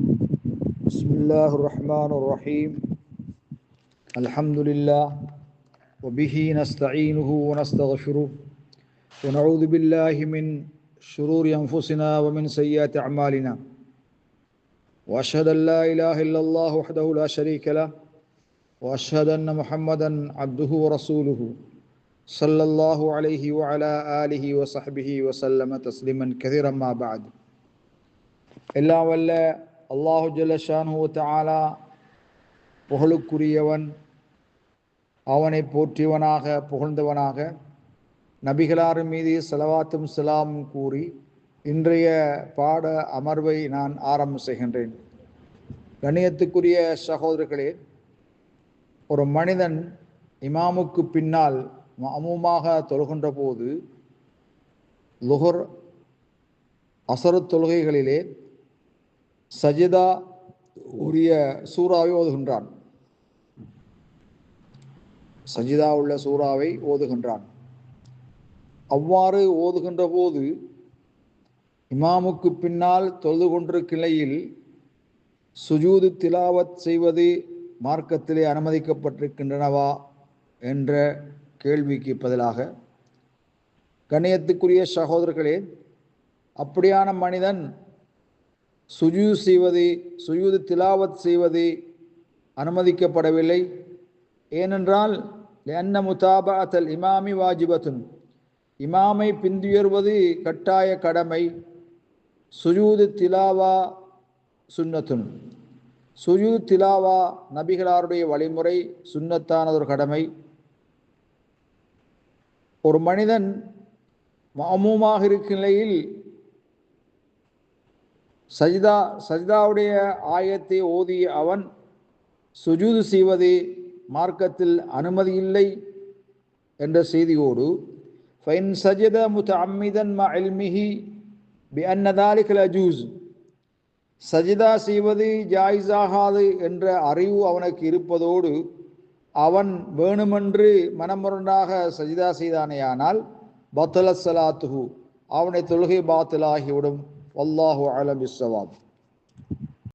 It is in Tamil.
بسم الله الرحمن الرحيم. الحمد لله وبه نستعينه ونستغفره ونعوذ بالله من شرور أنفسنا ومن سيئات أعمالنا. وأشهد أن لا إله إلا الله وحده لا شريك له وأشهد أن محمدا عبده ورسوله صلى الله عليه وعلى آله وصحبه وسلم تسليما كثيرا ما بعد. إلا ولا அல்லாஹு ஜல்லஷானு தாலா புகழுக்குரியவன் அவனை போற்றியவனாக புகழ்ந்தவனாக நபிகளார் மீது செலவாத்தும் சலாமும் கூறி இன்றைய பாட அமர்வை நான் ஆரம்பம் செய்கின்றேன். கணியத்துக்குரிய சகோதரர்களே ஒரு மனிதன் இமாமுக்கு பின்னால் அமுமாக தொழுகின்ற போது லுகர் அசரு தொழுகைகளிலே சஜிதா உரிய சூறாவை ஓதுகின்றான். சஜிதா உள்ள சூறாவை ஓதுகின்றான். அவ்வாறு ஓதுகின்ற போது இமாமுக்கு பின்னால் தொழுது கொண்டிருக்கிளையில் சுஜூது திலாவத் செய்வது மார்க்கத்திலே அனுமதிக்கப்பட்டிருக்கின்றனவா என்ற கேள்விக்கு பதிலாக கணியத்துக்குரிய சகோதரர்களே அப்படியான மனிதன் சுஜூ செய்வது சுயூது திலாவத் செய்வது அனுமதிக்கப்படவில்லை. ஏனென்றால் என்ன முதாபாத்தல் இமாமி வாஜிபத்துன் இமாமை பின்துயர்வது கட்டாய கடமை சுஜூது திலாவா சுன்னத்துன். சுஜூ திலாவா நபிகளாருடைய வழிமுறை சுன்னத்தானதொரு கடமை. ஒரு மனிதன் மாமூமாக இருக்கும் நிலையில் சஜிதா சஜிதாவுடைய ஆயத்தை ஓதிய அவன் சுஜூது செய்வது மார்க்கத்தில் அனுமதி இல்லை என்ற செய்தியோடு ஃபைன் சஜித முத அம்மிதன் ம அல்மிஹி பி அன்னதாலிகல் அஜூஸ். சஜிதா செய்வது ஜாயிஸாகாது என்ற அறிவு அவனுக்கு இருப்பதோடு அவன் வேணுமென்று மனமுரண்டாக சஜிதா செய்தானேயானால் பத்தல சலாத்துஹு. அவனை தொழுகை பாத்திலாகிவிடும். والله أعلم بالصواب.